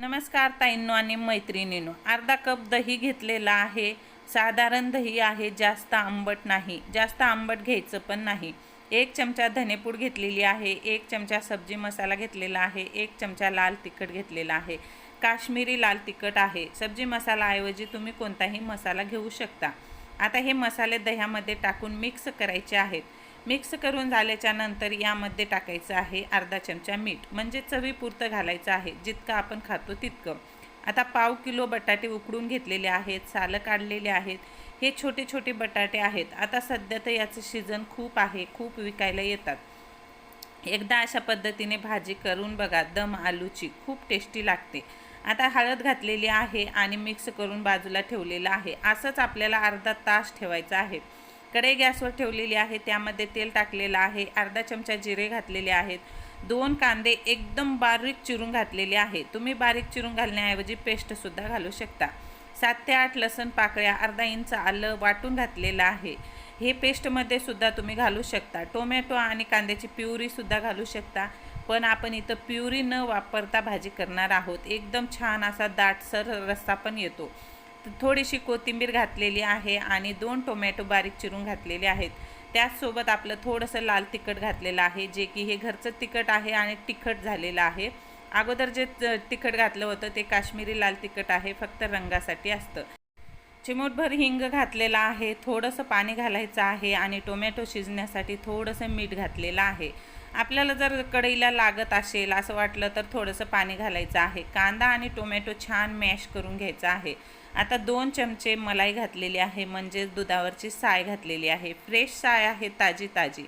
नमस्कार ताईंनो आणि मैत्रिणींनो. अर्धा कप दही घेतलेला आहे. साधारण दही आहे जास्त आंबट नाही. जास्त आंबट घ्यायचं पण नाही. एक चमचा धनेपूड घेतलेली आहे एक चमचा सब्जी मसाला घेतलेला आहे एक चमचा लाल तिखट घेतलेला आहे. काश्मीरी लाल तिखट आहे. सब्जी मसालाऐवजी तुम्ही कोणताही मसाला घेऊ शकता. आता हे मसाले दह्यामध्ये टाकून मिक्स करायचे आहेत. मिक्स करून झाल्याच्यानंतर यामध्ये टाकायचं आहे अर्धा चमचा मीठ म्हणजे चवीपुरतं घालायचं आहे जितकं आपण खातो तितकं. आता पाव किलो बटाटे उकडून घेतलेले आहेत सालं काढलेले आहेत. हे छोटे छोटे बटाटे आहेत. आता सध्या तर याचं सीझन खूप आहे खूप विकायला येतात. एकदा अशा पद्धतीने भाजी करून बघा दम आलूची खूप टेस्टी लागते. आता हळद घातलेली आहे आणि मिक्स करून बाजूला ठेवलेलं आहे. असंच आपल्याला अर्धा तास ठेवायचं आहे. कढई गॅसवर ठेवलेली आहे त्यामध्ये तेल टाकलेलं आहे अर्धा चमचा जिरे घातलेले आहेत दोन कांदे एकदम बारीक चिरून घातलेले आहे तुम्ही बारीक चिरून घालण्याऐवजी पेस्टसुद्धा घालू शकता. सात ते आठ लसण पाकळ्या अर्धा इंच आलं वाटून घातलेलं आहे. हे पेस्टमध्ये सुद्धा तुम्ही घालू शकता. टोमॅटो आणि कांद्याची प्युरीसुद्धा घालू शकता. पण आपण इथं प्युरी न वापरता भाजी करणार आहोत. एकदम छान असा दाटसर रस्सा पण येतो. थोडीशी कोथिंबीर घातलेली आहे आणि दोन टोमॅटो बारीक चिरून घातलेले आहेत. त्याचसोबत आपलं थोडंसं लाल तिखट घातलेलं आहे जे की हे घरचं तिखट आहे आणि तिखट झालेलं आहे. अगोदर जे तिखट घातलं होतं ते काश्मीरी लाल तिखट आहे फक्त रंगासाठी असतं. चिमूटभर हिंग घातलेला आहे थोडंसं पाणी घालायचं आहे आणि टोमॅटो शिजण्यासाठी थोडंसं मीठ घातलेलं आहे. आपल्याला जर कढईला लागत असेल असं वाटलं तर थोडंसं पाणी घालायचं आहे. कांदा आणि टोमॅटो छान मॅश करून घ्यायचा आहे. आता दोन चमचे मलाई घातलेली आहे म्हणजे दुधावरची साय घातलेली आहे. फ्रेश साय आहे ताजी ताजी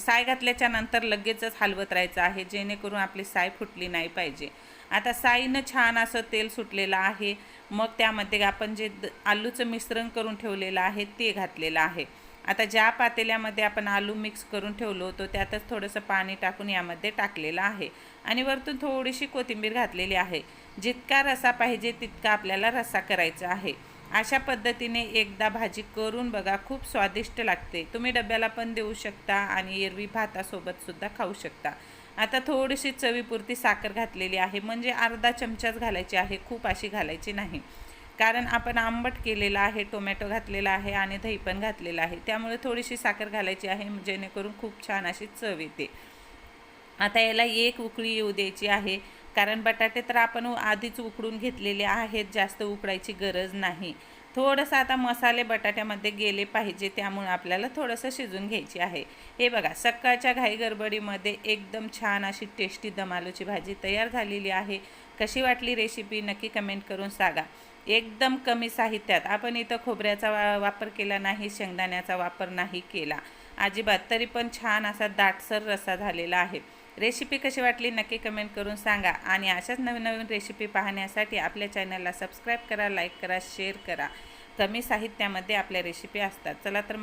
साय घातल्याच्या नंतर लगेचच हलवत राहायचं आहे जेणेकरून आपली साय फुटली नाही पाहिजे. आता साईनं छान असं तेल सुटलेलं आहे. मग त्यामध्ये आपण जे आलूचं मिश्रण करून ठेवलेलं आहे ते घातलेलं आहे. आता ज्या पातेल्यामध्ये आपण आलू मिक्स करून ठेवलो होतो त्यातच थोडंसं पाणी टाकून यामध्ये टाकलेलं आहे. आणि वरतून थोडीशी कोथिंबीर घातलेली आहे. जितका रसा पाहिजे तितका आपल्याला रसा करायचा आहे. अशा पद्धतीने एकदा भाजी करून बघा खूप स्वादिष्ट लागते. तुम्ही डब्याला पण देऊ शकता आणि एरवी भातासोबतसुद्धा खाऊ शकता. आता थोडीशी चवीपुरती साखर घातलेली आहे. म्हणजे अर्धा चमचाच घालायची आहे खूप अशी घालायची नाही. कारण आपण आंबट केलेला आहे टोमॅटो घातलेला आहे आणि दही पण घातलेलं आहे. त्यामुळे थोडीशी साखर घालायची आहे जेणेकरून खूप छान अशी चव येते. आता याला एक उकळी येऊ द्यायची आहे. कारण बटाटे तर आपण आधीच उकडून घेतलेले आहेत जास्त उकडायची गरज नाही. थोडंसं आता मसाले बटाट्यामध्ये गेले पाहिजे त्यामुळे आपल्याला थोडंसं शिजून घ्यायची आहे. हे बघा सकाळच्या घाई गडबडीमध्ये एकदम छान अशी टेस्टी दमालूची भाजी तयार झालेली आहे. कशी वाटली रेसिपी नक्की कमेंट करून सांगा. एकदम कमी साहित्यात आपण इथं खोबऱ्याचा वा वापर केला नाही शेंगदाण्याचा वापर नाही केला. अजिबात तरी पण छान असा दाटसर रसा झालेला आहे. रेसिपी कशी वाटली नक्की कमेंट करून सांगा. आणि अशाच नवीन नवीन रेसिपी पाहण्यासाठी आपल्या चॅनलला सबस्क्राईब करा लाईक करा शेअर करा. कमी साहित्यामध्ये आपल्या रेसिपी असतात. चला तर